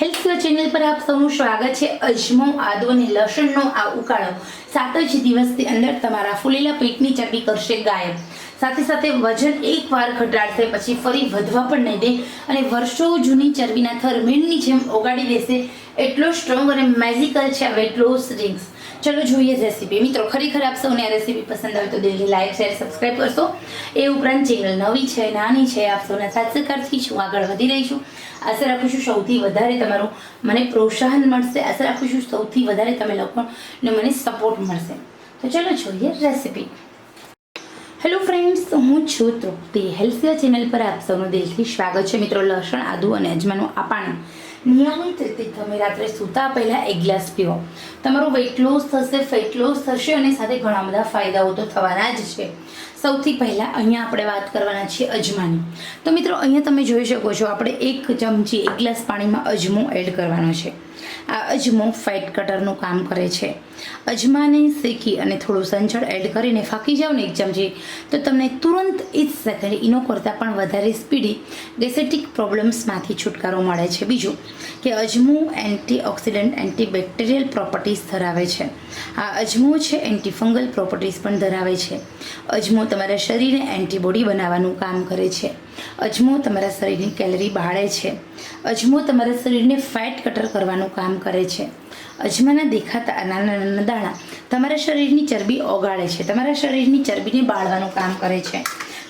Health channel પર આપ સૌનું સ્વાગત છે. અજમો આદુ અને લસણનો આ ઉકાળો સાત જ દિવસની અંદર તમારા ફૂલેલા પેટની ચરબી કરશે ગાયબ. સાથે સાથે વજન એકવાર ઘટાડશે, પછી ફરી વધવા પણ નહીં દે. અને વર્ષો જૂની ચરબીના થર જેમ ઓગાળી દેશે, એટલો સ્ટ્રોંગ અને મેજિકલ છે આ વેટ લોસ ડ્રિંક્સ ચલો જોઈએ રેસીપી મિત્રો, ખરેખર આપ સૌને આ રેસીપી પસંદ આવે તો દિલથી લાઈક શેર સબસ્ક્રાઈબ કરશો. એ ઉપરાંત ચેનલ નવી છે, નાની છે, આપ સૌના સાથ સહકારથી છું. આગળ વધી રહી છું આશા રાખું છું સૌથી વધારે તમારું મને પ્રોત્સાહન મળશે. આશા રાખું છું સૌથી વધારે તમે લોકોને મને સપોર્ટ મળશે. તો ચલો જોઈએ રેસીપી હેલો ફ્રેન્ડ્સ હું છું તૃપ્તિ. હેલ્થિયર ચેનલ પર આપ સૌનું દિલથી સ્વાગત છે. મિત્રો, લસણ, આદુ અને અજમાનું પાણી નિયમિત રીતે તમે રાત્રે સૂતા પહેલાં એક ગ્લાસ પીવો. તમારું વેઇટ લોસ થશે ફેટ લોસ થશે અને સાથે ઘણા બધા ફાયદાઓ તો થવાના જ છે. સૌથી પહેલાં અહીંયા આપણે વાત કરવાના છીએ અજમાની. તો મિત્રો, અહીંયા તમે જોઈ શકો છો, આપણે એક ચમચી, એક ગ્લાસ પાણીમાં અજમો એડ કરવાનો છે. આ અજમો ફેટ કટરનું કામ કરે છે. અજમાને શેકી અને થોડું સંચળ એડ કરીને ફાંકી જાઓ ને એક ચમચી તો તમને તુરંત એ સેકન્ડ એનો કરતાં પણ વધારે સ્પીડી ગેસેટિક પ્રોબ્લેમ્સમાંથી છુટકારો મળે છે. બીજું કે અજમો એન્ટીઓક્સિડન્ટ એન્ટીબેક્ટેરિયલ પ્રોપર્ટીઝ ધરાવે છે. આ અજમો છે એન્ટીફંગલ પ્રોપર્ટીઝ પણ ધરાવે છે. અજમો તમારા શરીરને એન્ટીબોડી બનાવવાનું કામ કરે છે. અજમો તમારા શરીરની કેલરી બાળે છે. અજમો તમારા શરીરને ફેટ કટર કરવાનું કામ કરે છે. અજમાના દેખાતા નાના નાના દાણા તમારા શરીરની ચરબી ઓગાળે છે. તમારા શરીરની ચરબીને બાળવાનું કામ કરે છે.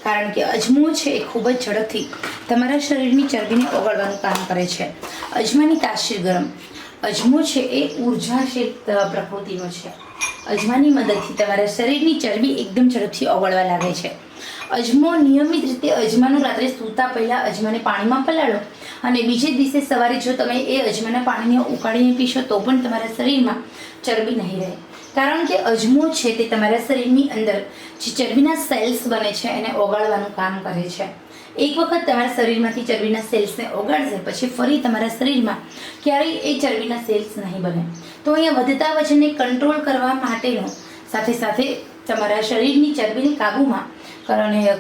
કારણ કે અજમો છે એ ખૂબ જ ઝડપથી તમારા શરીરની ચરબીને ઓગાળવાનું કામ કરે છે. અજમાની તાસીર ગરમ. અજમો છે એ ઉર્જાશીલ પ્રકૃતિનો છે. અજમાની મદદથી તમારા શરીરની ચરબી એકદમ ઝડપથી ઓગળવા લાગે છે. અજમો નિયમિત રીતે અજમાનું રાત્રે સૂતા પહેલાં અજમાને પાણીમાં પલાળો. અને બીજે દિવસે સવારે જો તમે એ અજમાના પાણીને ઉકાળીને પીશો તો પણ તમારા શરીરમાં ચરબી નહીં રહે. કારણ કે અજમો છે તે તમારા શરીરની અંદર જે ચરબીના સેલ્સ બને છે એને ઓગાળવાનું કામ કરે છે. એક વખત તમારા શરીરમાંથી ચરબીના સેલ્સને ઓગાળશે, પછી ફરી તમારા શરીરમાં ક્યારેય એ ચરબીના સેલ્સ નહીં બને. તો અહીંયા વધતા વજનને કંટ્રોલ કરવા માટેનો સાથે સાથે તમારા શરીરની ચરબીને કાબૂમાં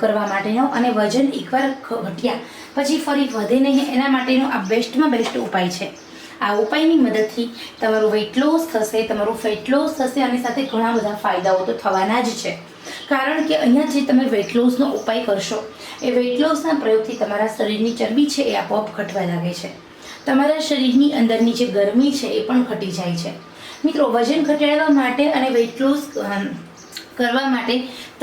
કરવા માટેનો અને વજન એકવાર ઘટ્યા, પછી ફરી વધે નહીં, એના માટેનો આ બેસ્ટમાં બેસ્ટ ઉપાય છે. આ ઉપાયની મદદથી તમારું વેઇટ લોસ થશે, તમારું ફેટ લોસ થશે, અને સાથે ઘણા બધા ફાયદાઓ તો થવાના જ છે. કારણ કે અહીંયા જે તમે વેઇટ લોસનો ઉપાય કરશો, એ વેઇટ લોસના પ્રયોગથી તમારા શરીરની ચરબી છે એ આપોઆપ ઘટવા લાગે છે. તમારા શરીરની અંદરની જે ગરમી છે એ પણ ઘટી જાય છે. મિત્રો, વજન ઘટાડવા માટે અને વેઇટ લોસ કરવા માટે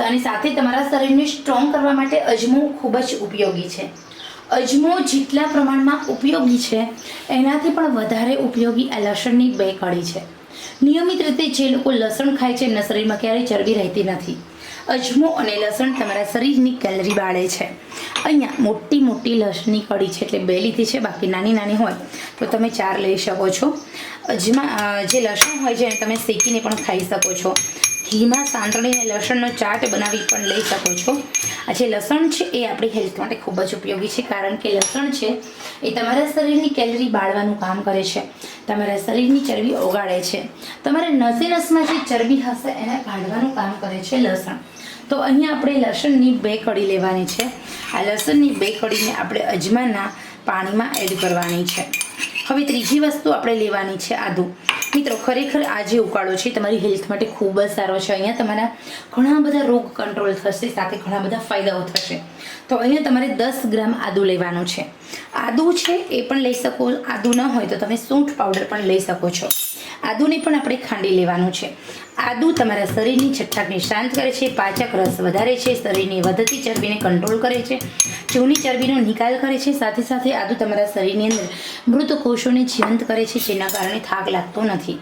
અને સાથે તમારા શરીરને સ્ટ્રોંગ કરવા માટે અજમો ખૂબ જ ઉપયોગી છે. અજમો જેટલા પ્રમાણમાં ઉપયોગી છે, એનાથી પણ વધારે ઉપયોગી આ લસણની બે કળી છે. નિયમિત રીતે જે લોકો લસણ ખાય છે, એમના શરીરમાં ક્યારેય ચરબી રહેતી નથી. અજમો અને લસણ તમારા શરીરની કેલરી બાળે છે. અહીંયા મોટી મોટી લસણની કળી છે, એટલે બે લીધી છે, બાકી નાની નાની હોય, તો તમે ચાર લઈ શકો છો. અજમા જે લસણ હોય છે, એને તમે શેકીને પણ ખાઈ શકો છો. ઘીમાં સાંતળીને લસણનો ચાટ બનાવી પણ લઈ શકો છો. આ જે લસણ છે એ આપણી હેલ્થ માટે ખૂબ જ ઉપયોગી છે, કારણ કે લસણ છે એ તમારા શરીરની કેલરી બાળવાનું કામ કરે છે. તમારા શરીરની ચરબી ઓગાળે છે. તમારા નસે જે ચરબી હશે એને કાઢવાનું કામ કરે છે લસણ. તો અહીંયા આપણે લસણની બે કડી લેવાની છે. આ લસણની બે કડીને આપણે અજમાના પાણીમાં એડ કરવાની છે. હવે ત્રીજી વસ્તુ આપણે લેવાની છે આદુ. મિત્રો, ખરેખર આ જે ઉકાળો છે, તમારી હેલ્થ માટે ખૂબ જ સારો છે. અહીંયા તમારા ઘણા બધા રોગ કંટ્રોલ થશે, સાથે ઘણા બધા ફાયદાઓ થશે. તો અહીંયા તમારે દસ ગ્રામ આદુ લેવાનું છે. આદુ છે, એ પણ લઈ શકો. આદુ ન હોય તો તમે સૂંઠ પાવડર પણ લઈ શકો છો. આદુને પણ આપણે ખાંડી લેવાનું છે. આદુ તમારા શરીરની છઠ્ઠાકને શાંત કરે છે, પાચક રસ વધારે છે, શરીરની વધતી ચરબીને કંટ્રોલ કરે છે જૂની ચરબીનો નિકાલ કરે છે, સાથે સાથે આદુ તમારા શરીરની અંદર મૃત કોષોને જીવંત કરે છે, જેના કારણે થાક લાગતો નથી.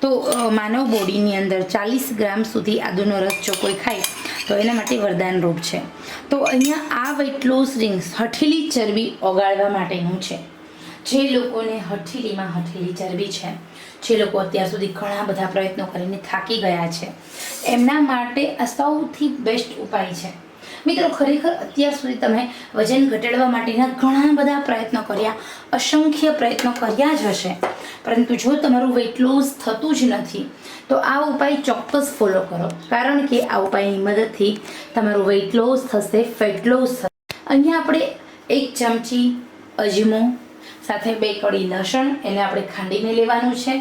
તો માનવ બોડીની અંદર ચાલીસ ગ્રામ સુધી આદુનો રસ જો કોઈ ખાય, તો એના માટે વરદાન રૂપ છે. તો અહીંયા આ વેટ લોસ રિંગ્સ હઠીલી ચરબી ઓગાળવા માટેનું છે. જે લોકોને હઠીલીમાં હઠીલી ચરબી છે, જે લોકો અત્યાર સુધી ઘણા બધા પ્રયત્નો કરીને થાકી ગયા છે, એમના માટે આ સૌથી બેસ્ટ ઉપાય છે. મિત્રો, ખરેખર અત્યાર સુધી તમે વજન ઘટાડવા માટેના ઘણા બધા પ્રયત્નો કર્યા, અસંખ્ય પ્રયત્નો કર્યા જ હશે. પરંતુ જો તમારું વેઇટ લોસ થતું જ નથી, તો આ ઉપાય ચોક્કસ ફોલો કરો. કારણ કે આ ઉપાયની મદદથી તમારું વેઇટ લોસ થશે ફેટ લોસ થશે. અહીંયા આપણે એક ચમચી અજમો સાથે બે કળી લસણ એને આપણે ખાંડીને લેવાનું છે.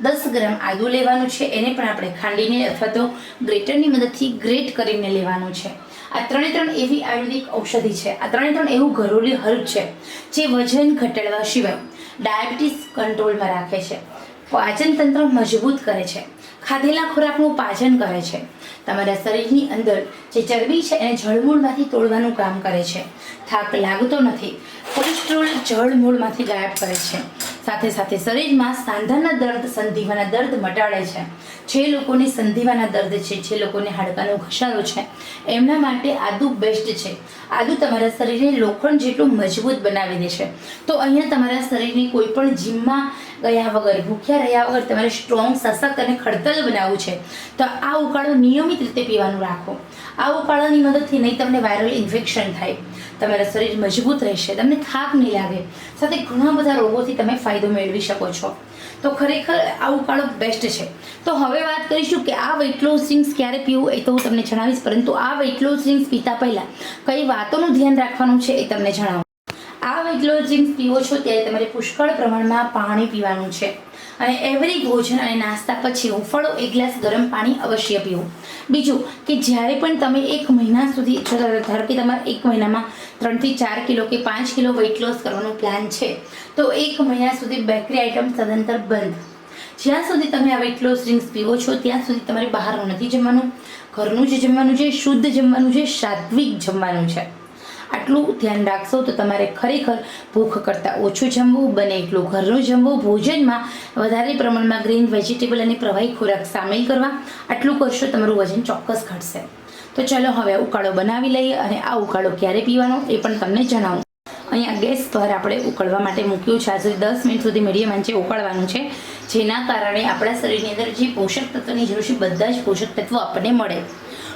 દસ ગ્રામ આદુ લેવાનું છે. એને પણ આપણે ખાંડીને અથવા તો ગ્રેટરની મદદથી ગ્રેટ કરીને લેવાનું છે. આ ત્રણે ત્રણ એવી આયુર્વેદિક ઔષધિ છે. આ ત્રણે ત્રણ એવું ઘરેલું હર્બ છે જે વજન ઘટાડવા સિવાય ડાયાબિટીસ કંટ્રોલમાં રાખે છે. પાચન તંત્ર મજબૂત કરે છે. ખાધેલા ખોરાકનું પાચન કરે છે. તમારા શરીરની અંદર જે ચરબી છે એને જળમૂળમાંથી તોડવાનું કામ કરે છે. થાક લાગતો નથી. કોલેસ્ટ્રોલ જળમૂળમાંથી ગાયબ કરે છે. સાથે સાથે શરીરમાં સાંધાના દર્દ, સંધિવાના દર્દ મટાડે છે. જે લોકોને સંધિવાના દર્દ છે, જે લોકોને હાડકાનો ઘસારો છે, એમના માટે આદુ બેસ્ટ છે. આદુ તમારા શરીરને લોખંડ જેટલું મજબૂત બનાવી દે છે. તો અહીંયા તમારા શરીરની કોઈ પણ જીમમાં ગયા વગર, ભૂખ્યા રહ્યા વગર તમારે સ્ટ્રોંગ સશક્ત અને ખડતલ બનાવવું છે. તો આ ઉકાળો નિયમિત રીતે પીવાનું રાખો. આ ઉકાળાની મદદથી નહીં તમને વાયરલ ઇન્ફેક્શન થાય. તમારા શરીર મજબૂત રહેશે. તમને થાક નહીં લાગે. સાથે ઘણા બધા રોગોથી તમે ફાયદો મેળવી શકો છો. તો ખરેખર આ ઉકાળો બેસ્ટ છે. તો હવે વાત કરીશું કે આ વેઇટ લોસ ડ્રિંક્સ ક્યારે પીવું એ તો હું તમને જણાવીશ. પરંતુ આ વેઇટ લોસ ડ્રિંક્સ પીતા પહેલાં કઈ વાતોનું ધ્યાન રાખવાનું છે એ તમને જણાવું. આ વેટ લોસ ડ્રિંક્સ પીવો છો ત્યારે તમારે પુષ્કળ પ્રમાણમાં પાણી પીવાનું છે. અને એવરી ભોજન અને નાસ્તા પછી હુંફાળો એક ગ્લાસ ગરમ પાણી અવશ્ય પીવું. બીજું કે જ્યારે પણ તમે એક મહિના સુધી ધારો કે તમારે એક મહિનામાં ત્રણથી ચાર કિલો કે પાંચ કિલો વેઇટ લોસ કરવાનો પ્લાન છે, તો એક મહિના સુધી બેકરી આઇટમ સદંતર બંધ. જ્યાં સુધી તમે આ વેટ લોસ ડ્રિંક્સ પીવો છો, ત્યાં સુધી તમારે બહારનું નથી જમવાનું. ઘરનું જ જમવાનું છે, શુદ્ધ જમવાનું છે, સાત્વિક જમવાનું છે. આટલું ધ્યાન રાખશો તો તમારે ખરેખર ભૂખ કરતાં ઓછું જમવું બને. એટલું ઘરનું જમવું ભોજનમાં વધારે પ્રમાણમાં ગ્રીન વેજીટેબલ અને પ્રવાહી ખોરાક સામેલ કરવા. આટલું કરશો તમારું વજન ચોક્કસ ઘટશે. તો ચાલો હવે ઉકાળો બનાવી લઈએ અને આ ઉકાળો ક્યારે પીવાનો એ પણ તમને જણાવું. અહીંયા ગેસ પર આપણે ઉકળવા માટે મૂક્યું છે. આજે દસ મિનિટ સુધી મીડિયમ આંચે ઉકળવાનું છે. જેના કારણે આપણા શરીરની અંદર જે પોષક તત્વની જરૂર છે, બધા જ પોષક તત્વો આપણને મળે.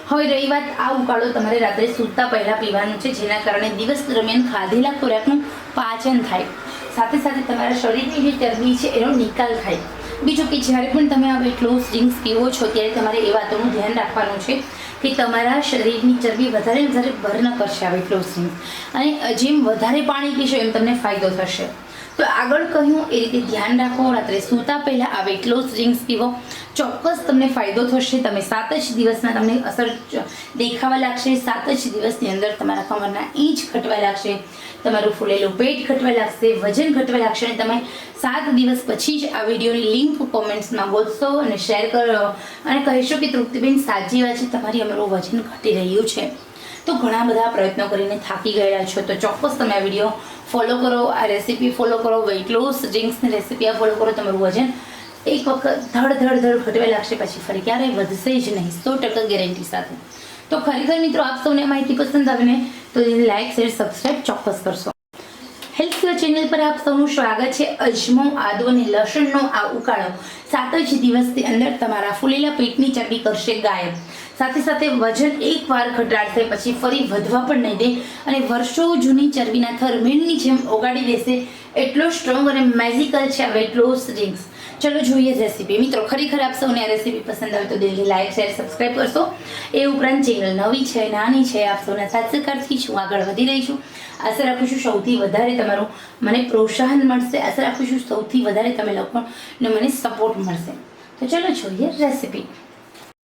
હવે રહી વાત આ ઉકાળો તમારે રાત્રે સૂતા પહેલાં પીવાનું છે, જેના કારણે દિવસ દરમિયાન ખાધેલા ખોરાકનું પાચન થાય. સાથે સાથે તમારા શરીરની જે ચરબી છે, એનો નિકાલ થાય. બીજું કે જ્યારે પણ તમે આ વેટ લોસ ડ્રિંક્સ પીવો છો, ત્યારે તમારે એ વાતોનું ધ્યાન રાખવાનું છે કે તમારા શરીરની ચરબી વધારે વધારે ન કરશે આ વેટ લોસ ડ્રિંક્સ અને જેમ વધારે પાણી પીશો, એમ તમને ફાયદો થશે. તો આગળ કહ્યું, એ રીતે ધ્યાન રાખો, રાત્રે સૂતા પહેલાં આ વેટ લોસ ડ્રિંક્સ પીવો. ચોક્કસ તમને ફાયદો થશે, તમે સાત જ દિવસના તમને અસર દેખાવા લાગશે. સાત જ દિવસની અંદર તમારા કમરના ઇંચ ઘટવા લાગશે, તમારું ફૂલેલું પેટ ઘટવા લાગશે, વજન ઘટવા લાગશે અને તમે સાત દિવસ પછી જ આ વિડીયોની લિંક કોમેન્ટ્સમાં બોલશો અને શેર કરો. અને કહેશો કે તૃપ્તિબેન, સાચી વાત છે, તમારી અમારું વજન ઘટી રહ્યું છે. તો ઘણા બધા પ્રયત્નો કરીને થાકી ગયેલા છો. તો ચોક્કસ તમે આ વીડિયો ફોલો કરો, આ રેસીપી ફોલો કરો વેઇટ લોસ ડ્રિંક્સની રેસીપી આ ફોલો કરો, તમારું વજન એક વખત ધડ ધડ ધડ ઘટવા લાગશે પછી ફરી ક્યારેય વધશે જ નહીં, સો ટકા ગેરંટી સાથે. તો ખરેખર મિત્રો, આપ સૌને માહિતી પસંદ આવીને તો લાઇક શેર સબસ્ક્રાઈબ ચોક્કસ કરશો. હેલ્થ ચેનલ પર આપ સૌનું સ્વાગત છે અજમો, આદુ અને લસણનો આ ઉકાળો. સાત જ દિવસની અંદર તમારા ફૂલેલા પેટની ચરબી કરશે ગાયબ. સાથે સાથે વજન એકવાર ઘટાડશે પછી ફરી વધવા પણ નહીં દે અને વર્ષો જૂની ચરબીના થર મીણની જેમ ઓગાળી દેશે એટલો સ્ટ્રોંગ અને મેજિકલ છે આ વેટ લોસ ડ્રિંક્સ ચલો જોઈએ રેસીપી મિત્રો, ખરેખર આપ સૌને આ રેસીપી પસંદ આવે તો દિલથી લાઈક શેર સબસ્ક્રાઈબ કરશો. એ ઉપરાંત ચેનલ નવી છે, નાની છે, આપ સૌના સાથ સહકારથી છું. આગળ વધી રહી છું. આશા રાખું છું સૌથી વધારે તમારું મને પ્રોત્સાહન મળશે. આશા રાખું છું સૌથી વધારે તમે લોકોને મને સપોર્ટ મળશે. તો ચલો જોઈએ રેસીપી